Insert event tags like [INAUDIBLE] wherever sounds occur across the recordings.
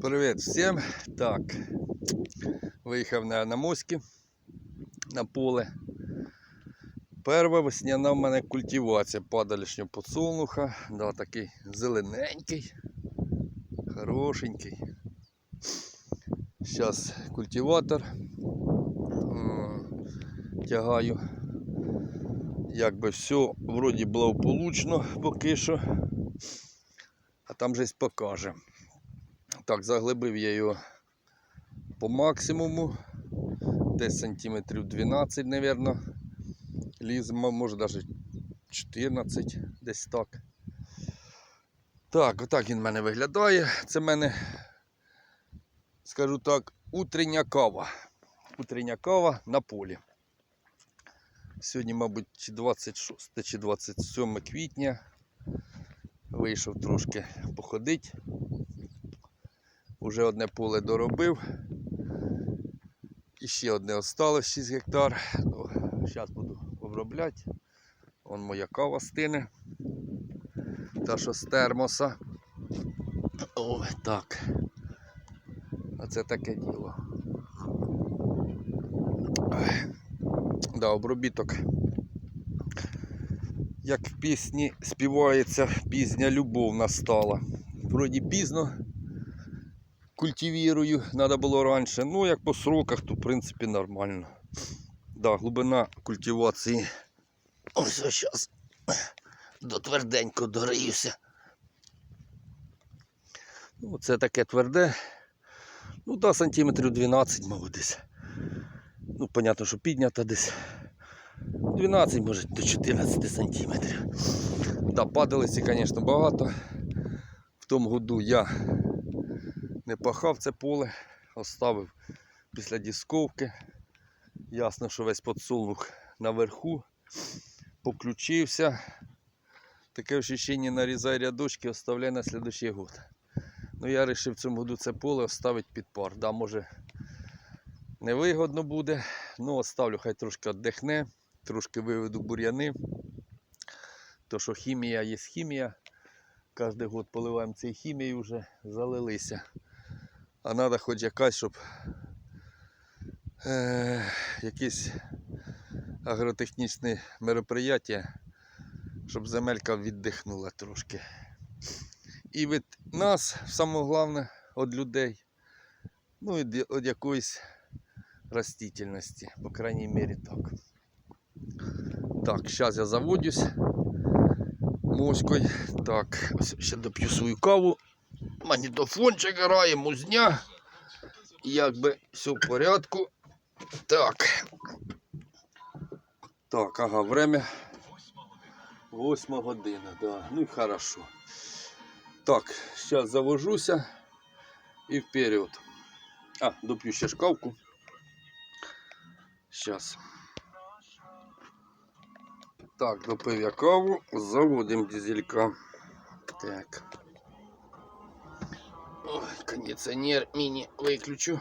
Привіт всім. Так, виїхав на, на моськи на поле. Перша весняна в мене культивація падалішнього подсолнуха. Да, такий зелененький, хорошенький. Зараз культиватор тягаю. Якби все вроді благополучно поки що. А там же покаже. Так, заглибив я його по максимуму. Десь сантиметрів 12, мабуть. Ліз, може навіть 14, десь так. Так, отак він в мене виглядає. Це в мене, скажу так, утрення кава. Утрення кава на полі. Сьогодні, мабуть, 26 чи 27 квітня. Вийшов трошки походити. Уже одне поле доробив. І ще одне осталось 6 гектар. Ну, зараз буду обробляти. Вон моя кава стине. Та що з термоса. О, так. Оце таке діло. Да, обробіток. Як в пісні співається, пізня любов настала. Вроді пізно культивірую, треба було раніше. Ну, як по сроках, то в принципі нормально. Да, глибина культивації. Ось зараз до тверденько дограюся. Ну, це таке тверде. Ну, да, сантиметрів 12, мабуть, десь. Ну, понятно, що піднята десь. 12, може, до 14 сантиметрів. Да, падалиці, звісно, багато. В тому году я не пахав це поле, оставив після дісковки. Ясно, що весь подсолнух наверху. Поключився. Таке ощущение нарізай рядочки, оставляй на следующий год. Ну я вирішив в цьому году це поле оставити під пар. Да, може невигодно буде, ну оставлю, хай трошки віддихне, трошки виведу бур'яни. То що хімія є хімія. Кожен год поливаємо цією хімією вже залилися. А треба хоч якась, щоб е, якісь агротехнічні мероприятия, щоб земелька віддихнула трошки. І від нас, саме головне, від людей, ну і від якоїсь растительності, по крайній мірі так. Так, зараз я заводюсь моською. Так, ось ще доп'ю свою каву. Магнітофончик грає, музня. Якби все в порядку. Так. Так, ага, время. Восьма година, да. Ну і хорошо. Так, зараз завожуся і вперед. А, доп'ю ще шкавку. Зараз. Так, допив я каву, заводимо дизелька. Так. Ой, кондиционер мини выключу.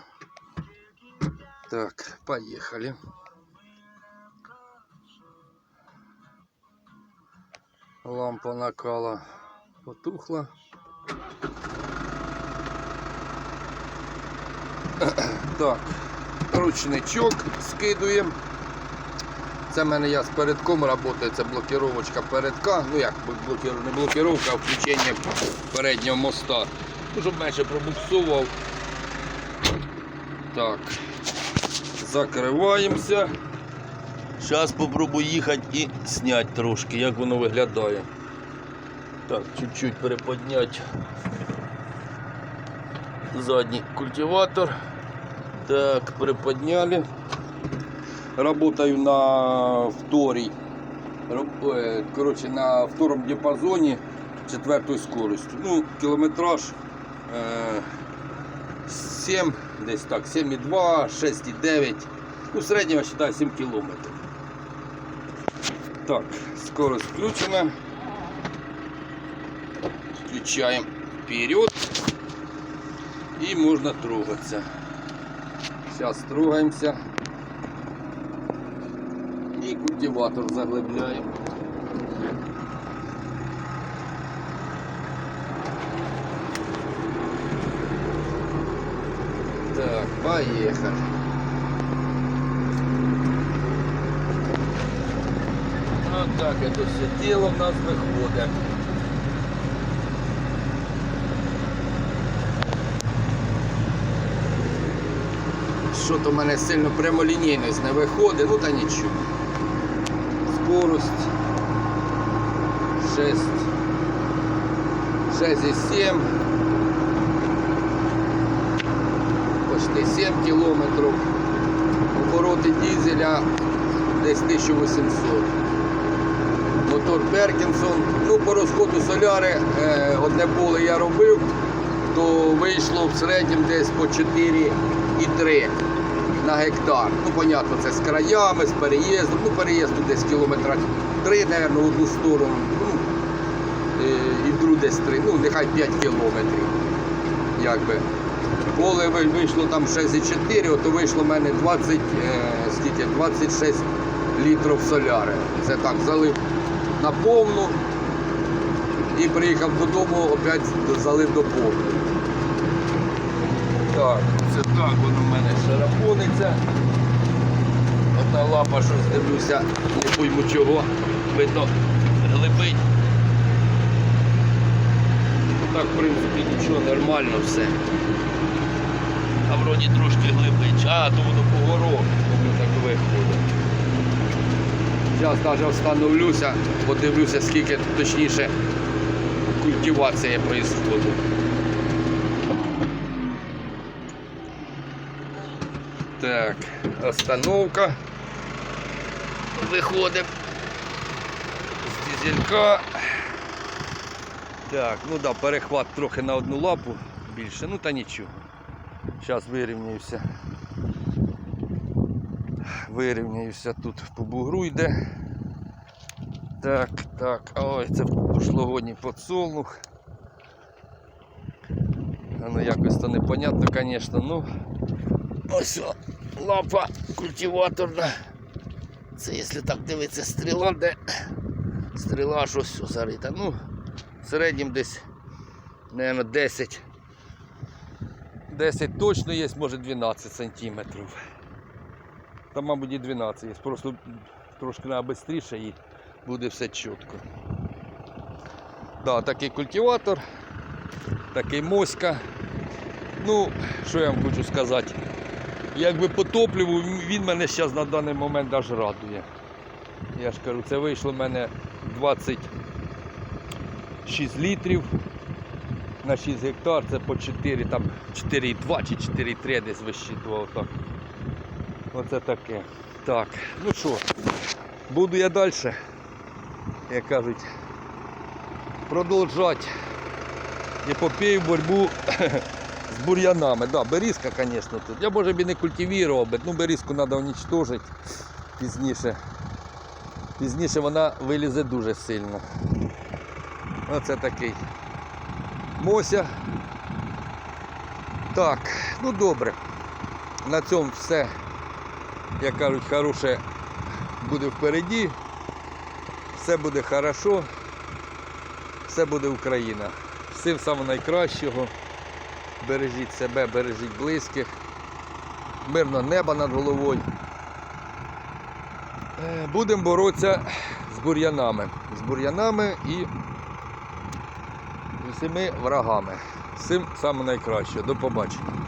Так, поехали. Лампа накала потухла. [COUGHS] Так, ручничок скидуємо. Це в мене я з передком працюю, це блокировочка передка. Ну як блокир... не блокировка, а включення переднього моста. Щоб менше пробуксував. Так. Закриваємося. Зараз спробую їхати і зняти трошки, як воно виглядає. Так, чуть-чуть переподняти задній культиватор. Так, приподняли. Работаю на вторій. е, Короче, на втором диапазоне четвертою скоростю. Ну, кілометраж 7, десь так, 7,2, 6,9. Ну, середнього вважаю 7 кілометрів. Так, скорость включена. Включаем вперед. И можно трогаться. Сейчас трогаемся. И культиватор заглубляем. Так, поїхали. Ось так це все діло в нас виходить. Що то в мене сильно прямолінійність не виходить, ну та нічого. Скорость 6 6,7 почти 7 кілометрів. Обороти дизеля десь 1800. Мотор Перкінсон. Ну, по розходу соляри е, одне поле я робив, то вийшло в середньому десь по 4,3 на гектар. Ну, понятно, це з краями, з переїздом. Ну, переїзду десь кілометра 3, мабуть, в одну сторону. Ну, е, і в другу десь 3, ну, нехай 5 кілометрів. Якби. Поле ви- вийшло там 6,4, то вийшло в мене 20, е, скільки, 26 літрів соляри. Це так, залив на повну і приїхав додому, опять залив до повну. Так, це так воно в мене шарапониться. Одна лапа, щось дивлюся, не пойму чого, видно, глибить. Так, в принципі, нічого, нормально все. Вроді трошки глибить. А, то воно погорок, воно так виходить. Зараз навіть встановлюся, подивлюся, скільки точніше культивація відбувається. Так, остановка. Виходимо з дизелька. Так, ну да, перехват трохи на одну лапу більше, ну та нічого. Зараз вирівняюся. Вирівняюся тут по бугру йде. Так, так, ой, це прошлогодній подсолнух. Ну якось то непонятно, звісно, ну. Ось лапа культиваторна. Це якщо так дивитися стріла, де стріла щось зарита. Ну, в середньому десь, мабуть, 10. 10 точно є, може 12 сантиметрів. Там, мабуть, і 12 є. Просто трошки треба швидше і буде все чітко. Да, такий культиватор, такий моська. Ну, що я вам хочу сказати? Якби по топливу він мене зараз на даний момент аж радує. Я ж кажу, це вийшло в мене 26 літрів на 6 гектар, це по 4, там 4,2 чи 4,3 десь вищитував так. Оце таке. Так, ну що, буду я далі, як кажуть, продовжувати епопею боротьбу [COUGHS] з бур'янами. Да, берізка, звісно, тут. Я може б і не культивував, ну берізку треба уничтожити пізніше. Пізніше вона вилізе дуже сильно. Оце такий Мося. Так, ну добре. На цьому все, як кажуть, хороше буде впереді. Все буде хорошо. Все буде Україна. Всім самого найкращого. Бережіть себе, бережіть близьких. Мирно небо над головою. Е, Будемо боротися з бур'янами. З бур'янами і усіми врагами. Всім саме найкраще. До побачення.